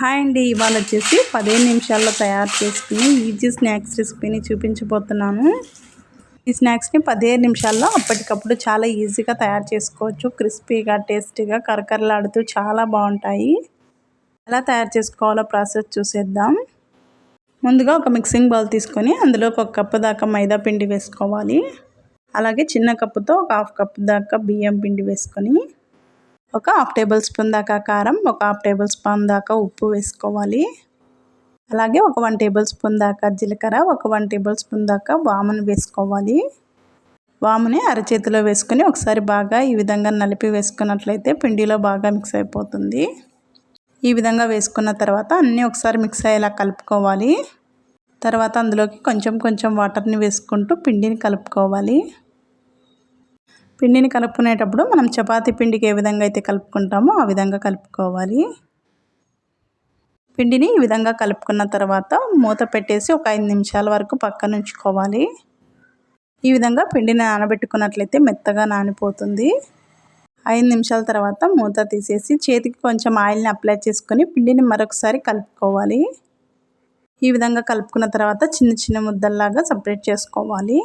Hi అండి. ఇవాళ వచ్చేసి పదిహేను నిమిషాల్లో తయారు చేసుకుని ఈజీ స్నాక్స్ రెసిపీని చూపించబోతున్నాను. ఈ స్నాక్స్ని పదిహేను నిమిషాల్లో అప్పటికప్పుడు చాలా ఈజీగా తయారు చేసుకోవచ్చు. క్రిస్పీగా టేస్టీగా కరకరలాడుతూ చాలా బాగుంటాయి. ఎలా తయారు చేసుకోవాలో ప్రాసెస్ చూసేద్దాం. ముందుగా ఒక మిక్సింగ్ బౌల్ తీసుకొని అందులో ఒక కప్పు దాకా మైదా పిండి వేసుకోవాలి. అలాగే చిన్న కప్పుతో ఒక హాఫ్ కప్ దాకా బియ్యం పిండి వేసుకొని ఒక హాఫ్ టేబుల్ స్పూన్ దాకా కారం ఒక హాఫ్ టేబుల్ స్పూన్ దాకా ఉప్పు వేసుకోవాలి. అలాగే ఒక వన్ టేబుల్ స్పూన్ దాకా జీలకర్ర ఒక వన్ టేబుల్ స్పూన్ దాకా వామును వేసుకోవాలి. వాముని అరచేతిలో వేసుకొని ఒకసారి బాగా ఈ విధంగా నలిపి వేసుకున్నట్లయితే పిండిలో బాగా మిక్స్ అయిపోతుంది. ఈ విధంగా వేసుకున్న తర్వాత అన్నీ ఒకసారి మిక్స్ అయ్యేలా కలుపుకోవాలి. తర్వాత అందులోకి కొంచెం కొంచెం వాటర్ని వేసుకుంటూ పిండిని కలుపుకోవాలి. పిండిని కలుపుకునేటప్పుడు మనం చపాతీ పిండికి ఏ విధంగా అయితే కలుపుకుంటామో ఆ విధంగా కలుపుకోవాలి. పిండిని ఈ విధంగా కలుపుకున్న తర్వాత మూత పెట్టేసి ఒక ఐదు నిమిషాల వరకు పక్కన ఉంచుకోవాలి. ఈ విధంగా పిండిని నానబెట్టుకున్నట్లయితే మెత్తగా నానిపోతుంది. ఐదు నిమిషాల తర్వాత మూత తీసేసి చేతికి కొంచెం ఆయిల్ని అప్లై చేసుకొని పిండిని మరొకసారి కలుపుకోవాలి. ఈ విధంగా కలుపుకున్న తర్వాత చిన్న చిన్న ముద్దల్లాగా సపరేట్ చేసుకోవాలి.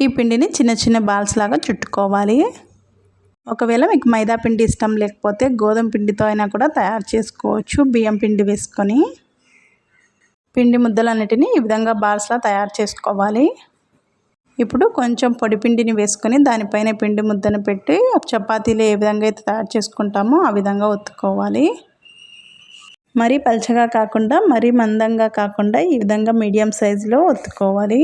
ఈ పిండిని చిన్న చిన్న బాల్స్ లాగా చుట్టుకోవాలి. ఒకవేళ మీకు మైదా పిండి ఇష్టం లేకపోతే గోధుమ పిండితో అయినా కూడా తయారు చేసుకోవచ్చు బియ్యం పిండి వేసుకొని. పిండి ముద్దలన్నిటిని ఈ విధంగా బాల్స్లా తయారు చేసుకోవాలి. ఇప్పుడు కొంచెం పొడి పిండిని వేసుకొని దానిపైన పిండి ముద్దను పెట్టి చపాతీలు ఏ విధంగా అయితే తయారు చేసుకుంటామో ఆ విధంగా ఒత్తుకోవాలి. మరీ పల్చగా కాకుండా మరీ మందంగా కాకుండా ఈ విధంగా మీడియం సైజులో ఒత్తుకోవాలి.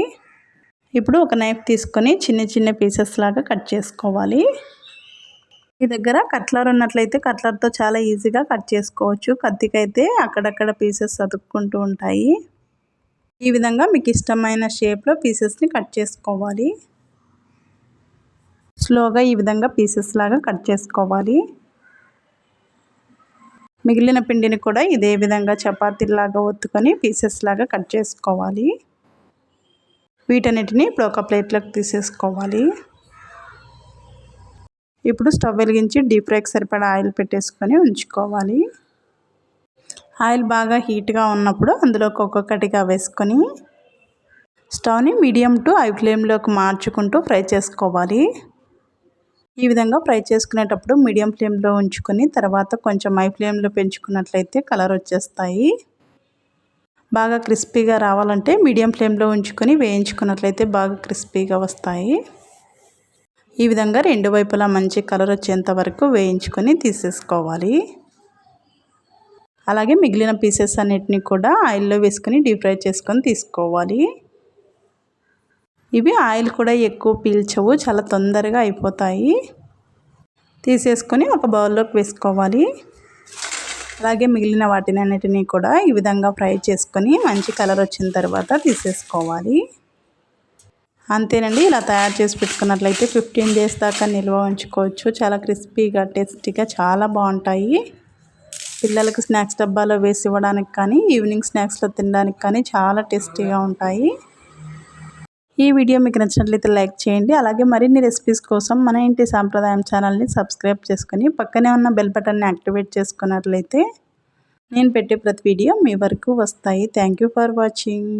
ఇప్పుడు ఒక నైఫ్ తీసుకొని చిన్న చిన్న పీసెస్ లాగా కట్ చేసుకోవాలి. మీ దగ్గర కట్లర్ ఉన్నట్లయితే కట్లర్తో చాలా ఈజీగా కట్ చేసుకోవచ్చు. కత్తికైతే అక్కడక్కడ పీసెస్ అతుక్కుంటూ ఉంటాయి. ఈ విధంగా మీకు ఇష్టమైన షేప్లో పీసెస్ని కట్ చేసుకోవాలి. స్లోగా ఈ విధంగా పీసెస్ లాగా కట్ చేసుకోవాలి. మిగిలిన పిండిని కూడా ఇదే విధంగా చపాతీలాగా ఒత్తుకొని పీసెస్ లాగా కట్ చేసుకోవాలి. వీటన్నిటిని ఇప్పుడు ఒక ప్లేట్లోకి తీసేసుకోవాలి. ఇప్పుడు స్టవ్ వెలిగించి డీప్ ఫ్రైకి సరిపడా ఆయిల్ పెట్టేసుకొని ఉంచుకోవాలి. ఆయిల్ బాగా హీట్గా ఉన్నప్పుడు అందులోకి ఒక్కొక్కటిగా వేసుకొని స్టవ్ని మీడియం టు హై ఫ్లేమ్లోకి మార్చుకుంటూ ఫ్రై చేసుకోవాలి. ఈ విధంగా ఫ్రై చేసుకునేటప్పుడు మీడియం ఫ్లేమ్లో ఉంచుకొని తర్వాత కొంచెం హై ఫ్లేమ్లో పెంచుకున్నట్లయితే కలర్ వచ్చేస్తాయి. బాగా క్రిస్పీగా రావాలంటే మీడియం ఫ్లేమ్లో ఉంచుకొని వేయించుకున్నట్లయితే బాగా క్రిస్పీగా వస్తాయి. ఈ విధంగా రెండు వైపులా మంచి కలర్ వచ్చేంత వరకు వేయించుకొని తీసేసుకోవాలి. అలాగే మిగిలిన పీసెస్ అన్నిటిని కూడా ఆయిల్లో వేసుకొని డీప్ ఫ్రై చేసుకొని తీసుకోవాలి. ఇవి ఆయిల్ కూడా ఎక్కువ పీల్చవు చాలా తొందరగా అయిపోతాయి. తీసేసుకొని ఒక బౌల్లోకి వేసుకోవాలి. అలాగే మిగిలిన వాటిని అన్నిటినీ కూడా ఈ విధంగా ఫ్రై చేసుకొని మంచి కలర్ వచ్చిన తర్వాత తీసేసుకోవాలి. అంతేనండి ఇలా తయారు చేసి పెట్టుకున్నట్లయితే ఫిఫ్టీన్ డేస్ దాకా నిల్వ ఉంచుకోవచ్చు. చాలా క్రిస్పీగా టేస్టీగా చాలా బాగుంటాయి. పిల్లలకు స్నాక్స్ డబ్బాలో వేసి ఇవ్వడానికి కానీ ఈవినింగ్ స్నాక్స్లో తినడానికి కానీ చాలా టేస్టీగా ఉంటాయి. ఈ వీడియో మీకు నచ్చినట్లయితే లైక్ చేయండి. అలాగే మరిన్ని రెసిపీస్ కోసం మన ఇంటి సాంప్రదాయం ఛానల్ని సబ్స్క్రైబ్ చేసుకుని పక్కనే ఉన్న బెల్ బటన్ని యాక్టివేట్ చేసుకున్నట్లయితే నేను పెట్టే ప్రతి వీడియో మీ వరకు వస్తాయి. Thank for watching